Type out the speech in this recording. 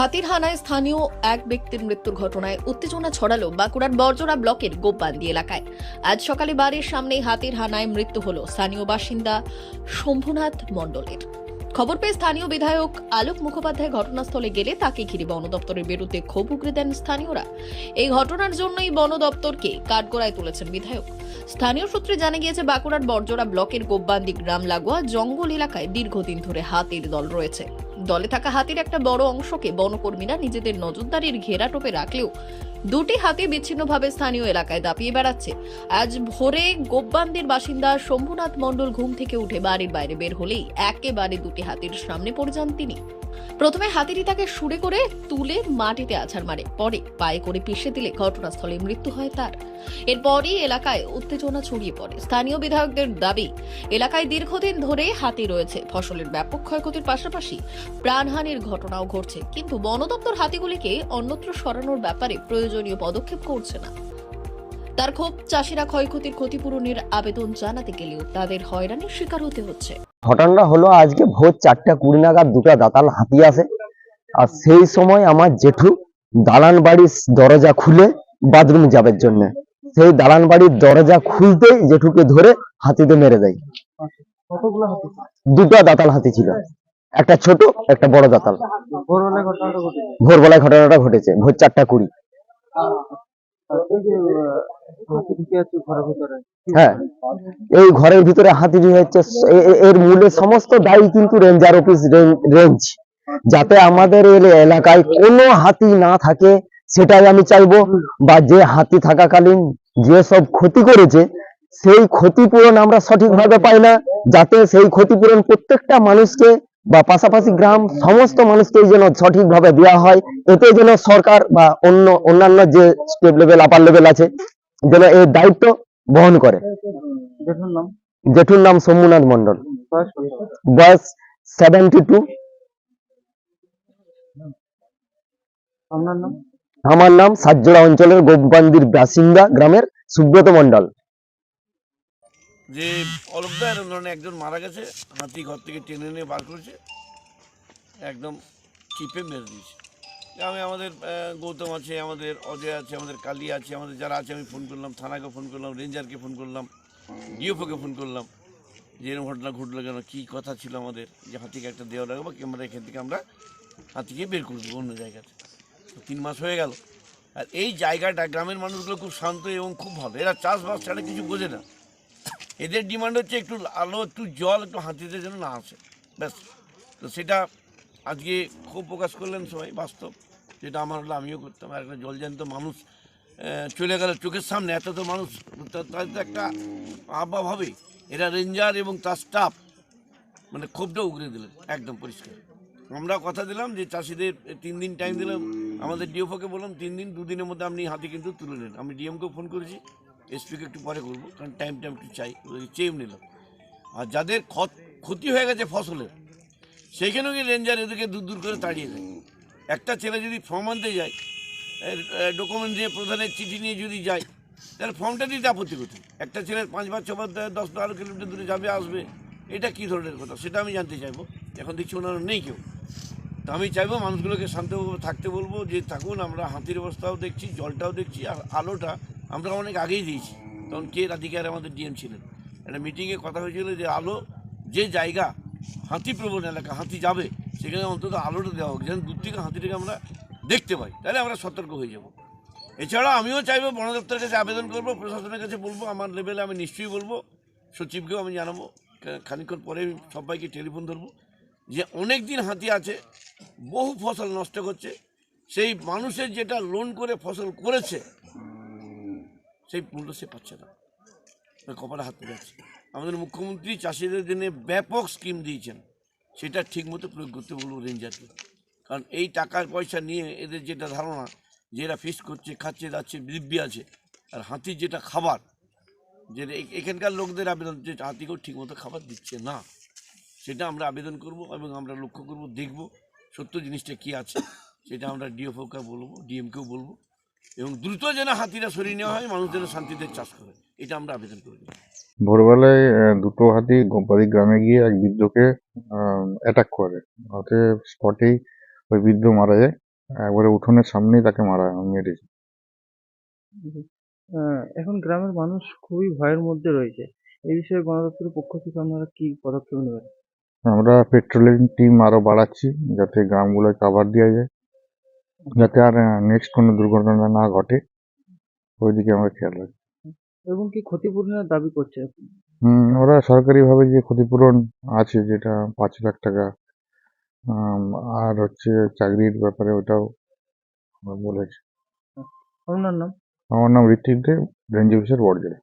হাতির হানায় স্থানীয় এক ব্যক্তির মৃত্যুর ঘটনায় উত্তেজনা ছড়ালো বাঁকুড়ার বর্জরা ব্লকের গোপবান্দি এলাকায়। আজ সকালে বাড়ির সামনেই হাতির হানায় মৃত্যু হল স্থানীয় বাসিন্দা শম্ভুনাথ মণ্ডলের। খবর পেয়ে স্থানীয় বিধায়ক আলোক মুখোপাধ্যায় ঘটনাস্থলে গেলে তাকে ঘিরে বন দপ্তরের বিরুদ্ধে ক্ষোভ উগরে দেন স্থানীয়রা। এই ঘটনার জন্যই বন দপ্তরকে কাঠগড়ায় তুলেছেন বিধায়ক। স্থানীয় সূত্রে জানা গিয়েছে, বাঁকুড়ার বর্জরা ব্লকের গোব্বান্দি গ্রাম লাগোয়া জঙ্গল এলাকায় দীর্ঘদিন ধরে হাতির দল রয়েছে। দলে থাকা হাতির একটা বড় অংশকে বনকর্মীরা নিজেদের নজরদারির ঘেরাটোপে রাখলেও দুটি হাতি বিচ্ছিন্নভাবে স্থানীয় এলাকায় দাপিয়ে বেড়াচ্ছে। আজ ভোরে গোব্বান্দির বাসিন্দা শম্ভুনাথ মণ্ডল ঘুম থেকে উঠে বাড়ির বাইরে বের হলেই একেবারে দুটি হাতির সামনে পড়ে যান তিনি। প্রথমে হাতিটি তাকে সুরে করে তুলে মাটিতে আছাড় মারে, পরে পায়ে করে পিষে দিলে ঘটনাস্থলে মৃত্যু হয় তার। এরপরই এলাকায় উত্তেজনা ছড়িয়ে পড়ে। স্থানীয় বিধায়কদের দাবি, এলাকায় দীর্ঘদিন ধরে হাতি রয়েছে, ফসলের ব্যাপক ক্ষয়ক্ষতির পাশাপাশি প্রাণহানির ঘটনাও ঘটছে কিন্তু বন দপ্তর হাতিগুলিকে অন্যত্র সরানোর ব্যাপারে প্রয়োজনীয় পদক্ষেপ করছে না। তার ক্ষোভ চাষিরা ক্ষয়ক্ষতির ক্ষতিপূরণের আবেদন জানাতে গেলেও তাদের হয়রানির শিকার হতে হচ্ছে। ঘটনাটা হলো আজকে ভোর চারটা কুড়ি নাগাদ দুটো দাতাল হাতি আসে আর সেই সময় আমার জেঠু দালান বাড়ির দরজা খুলে বাথরুম যাবার জন্য। সেই দালান বাড়ির দরজা খুলতেই জেঠুকে ধরে হাতিতে মেরে দেয়। দুটা হাতি? দাতাল হাতি ছিল। একটা ছোট একটা বড় দাতাল ভোরবেলায় ঘটনাটা ঘটেছে? ঘটনাটা ঘটেছে ভোর চারটা কুড়ি। হ্যাঁ এই ঘরের ভিতরে হাতি হচ্ছে এর মূলে সমস্ত দায়ী কিন্তু রেঞ্জার অফিস রেঞ্জ যাতে আমাদের এলাকায় কোনো হাতি না থাকে সেটাই আমি চাইব বা যে হাতি থাকাকালীন যে সব ক্ষতি করেছে সেই ক্ষতিপূরণ আমরা সঠিকভাবে পাই না যাতে সেই ক্ষতিপূরণ প্রত্যেকটা মানুষকে বা পাশাপাশি গ্রাম সমস্ত মানুষকে যেন সঠিকভাবে দেওয়া হয় এতে যেন সরকার বা অন্য অন্যান্য যে স্টেট লেভেল আপার লেভেল আছে যেন এই দায়িত্ব বহন করে। জেঠুর নাম? সোমনাথ মন্ডল বয়স সেভেন্টি টু আমার নাম সাতজোড়া অঞ্চলের গোপবান্দির বাসিন্দা গ্রামের সুব্রত মন্ডল যে অলোকদা এরকম ধরনের একজন মারা গেছে, হাতি ঘর থেকে টেনে নিয়ে বার করেছে, একদম চিপে মেরে দিয়েছে। আমি আমাদের গৌতম আছে, আমাদের অজয় আছে, আমাদের কালী আছে, আমাদের যারা আছে, আমি ফোন করলাম, থানাকে ফোন করলাম, রেঞ্জারকে ফোন করলাম ডিওফোকে ফোন করলাম, যে এরকম ঘটনা ঘটলো কেন, কী কথা ছিল আমাদের, যে হাতিকে একটা দেওয়া রাখব কিংবা এখান থেকে আমরা হাতিকে বের করে দেবো অন্য জায়গাতে। তিন মাস হয়ে গেল। আর এই জায়গাটা গ্রামের মানুষগুলো খুব শান্ত এবং খুব ভালো। এরা চাষবাস ছাড়া কিছু বোঝে না। এদের ডিমান্ড হচ্ছে একটু আলো, একটু জল, একটু হাতিদের যেন না আসে। ব্যাস। তো সেটা আজকে খুব প্রকাশ করলেন সবাই, বাস্তব। যেটা আমার হলো, আমিও করতাম। আর একটা জলজান্ত মানুষ চলে গেল চোখের সামনে। এত তো মানুষ, তা- তার তো একটা আবহাওয়া হবে। এরা রেঞ্জার এবং তার স্টাফ মানে ক্ষোভটা উগরে দিলেন একদম পরিষ্কার। আমরা কথা দিলাম যে চাষিদের তিন দিন টাইম দিলাম। আমাদের ডিওফোকে বললাম, তিন দিন, দুদিনের মধ্যে আপনি হাতি কিন্তু তুলে নেন। আমি ডিএমকেও ফোন করেছি। এসপিকে একটু পরে করব, কারণ টাইম টাইম একটু চাই, ওদেরকে চেয়ে নিলাম। আর যাদের ক্ষত- হয়ে গেছে ফসলের, সেইখানেও গিয়ে রেঞ্জার এদেরকে দূর দূর করে তাড়িয়ে দেয়। একটা ছেলে যদি ফর্ম আনতে যায় ডকুমেন্ট দিয়ে প্রধানের চিঠি নিয়ে যদি যায়, তাহলে ফর্মটা দিতে আপত্তি কোথায়? একটা ছেলে পাঁচবার ছবার দশ বারো কিলোমিটার দূরে যাবে, আসবে, এটা কী ধরনের কথা? সেটা আমি জানতে চাইব। এখন দেখছি ওনারা নেই কেউ। তো আমি চাইব মানুষগুলোকে শান্তভাবে থাকতে বলব, যে থাকুন, আমরা হাতির অবস্থাও দেখছি, জলটাও দেখছি, আর আলোটা আমরা অনেক আগেই দিয়েছি। তখন কে রাধিকার আমাদের ডিএম ছিলেন? একটা মিটিংয়ে কথা হয়েছিল যে, আলো যে জায়গা, হাতি প্রবণ এলাকা, হাতি যাবে, সেখানে অন্তত আলোটা দেওয়া হোক। যেন দূর থেকে হাতিটাকে আমরা দেখতে পাই, তাহলে আমরা সতর্ক হয়ে যাব। এছাড়া আমিও চাইব, বন দপ্তরের কাছে আবেদন করব, প্রশাসনের কাছে বলব, আমার লেভেলে আমি নিশ্চয়ই বলব, সচিবকেও আমি জানাব খা- খানিকক্ষণ পরে সবাইকে টেলিফোন ধরবো, যে অনেক দিন হাতি আছে, বহু ফসল নষ্ট করছে, সেই মানুষের যেটা লোন করে ফসল করেছে সেই মূল্য সে পাচ্ছে না। কপালে হাত যাচ্ছে। আমাদের মুখ্যমন্ত্রী চাষিদের জন্য ব্যাপক স্কিম দিয়েছেন। সেটা ঠিকমতো প্রয়োগ করতে বলব রেঞ্জারকে। কারণ এই টাকার পয়সা নিয়ে এদের যেটা ধারণা, যে এরা ফিস করছে, খাচ্ছে যাচ্ছে দিব্যি আছে, আর হাতির যেটা খাবার এ- এখানকার লোকদের আবেদন, যে হাতিকেও ঠিকমতো খাবার দিচ্ছে না, সেটা আমরা আবেদন করব এবং আমরা লক্ষ্য করব, দেখব সত্য জিনিসটা কি আছে, সেটা আমরা ডিএফওকে বলব ডিএমকেও বলব। এবং দ্রুত যেন হাতিরা সরিয়ে নেওয়া হয় মানুষ যেন শান্তিতে চাষ করে। এটা আমরা আবেদন করব ভোরবেলায় দুটো হাতি গোপাদি গ্রামে গিয়ে এক বৃদ্ধকে অ্যাটাক করে। ওতে স্পটেই ওই বৃদ্ধ মারা যায়। একবারে উঠোনের সামনেই তাকে মারা মেরেছে। আহ, এখন গ্রামের মানুষ খুবই ভয়ের মধ্যে রয়েছে। এই বিষয়ে বন দপ্তরের পক্ষ থেকে আপনারা কি পদক্ষেপ নেবেন? আমরা পেট্রোলিং টিম আরও বাড়াচ্ছি যাতে গ্রামগুলোয় কাভার দেওয়া যায়। যাতে আর নেক্সট কোনো দুর্ঘটনা না ঘটে ওইদিকে আমরা খেয়াল রাখি। এবং কি ক্ষতিপূরণের দাবি করছে? হুম ওরা সরকারিভাবে যে ক্ষতিপূরণ আছে যেটা পাঁচ লাখ টাকা আর হচ্ছে চাকরির ব্যাপারে ওটাও বলেছে। আপনার নাম? আমার নাম ঋত্বিক দেব রেঞ্জ অফিসার বড়জোড়া